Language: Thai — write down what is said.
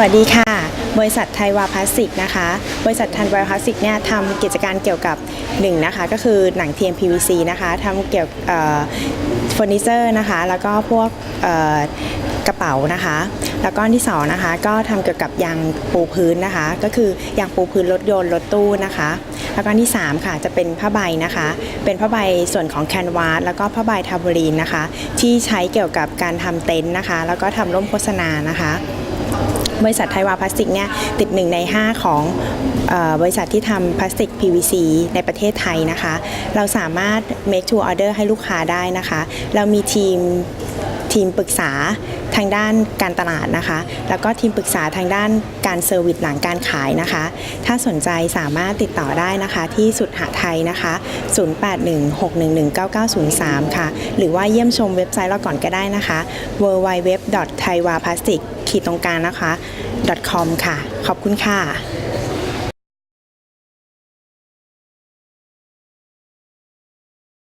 วัสดีค่ะ บริษัทไทยวาพลาสติกนะคะ บริษัทไทยวาพลาสติกเนี่ยทำกิจการเกี่ยวกับหนึ่งนะคะก็คือหนัง TMPVC นะคะทำเกี่ยวเอ่อเฟอร์นิเจอร์นะคะ แล้วก็พวกกระเป๋านะคะ แล้วก็นที่สองนะคะก็ทำเกี่ยวกับยางปูพื้นนะคะ ก็คือยางปูพื้นรถยนต์รถตู้นะคะ แล้วก็นที่สามค่ะจะเป็นผ้าใบนะคะ เป็นผ้าใบส่วนของแคนวาสแล้วก็ผ้าใบทาบูรีนนะคะ ที่ใช้เกี่ยวกับการทำเต็นท์นะคะ แล้วก็ทำร่มโฆษณานะคะ บริษัทไทยวาพลาสติกเนี่ยติดหนึ่งใน 5 ของออบริษัทที่ทำพลาสติก PVC ในประเทศไทยนะคะ เราสามารถ make to order ให้ลูกค้าได้นะคะ เรามีทีมทีมปรึกษาทางด้านการตลาดนะคะ แล้วก็ทีมปรึกษาทางด้านการเซอร์วิสหลังการขายนะคะ ถ้าสนใจสามารถติดต่อได้นะคะ ที่สุดหาไทยนะคะ 0816119903 ค่ะ หรือว่าเยี่ยมชมเว็บไซต์เราก่อนก็ได้นะคะ www thaiwa plastic ขีดตรงกลางนะคะ .com ค่ะ ขอบคุณค่ะ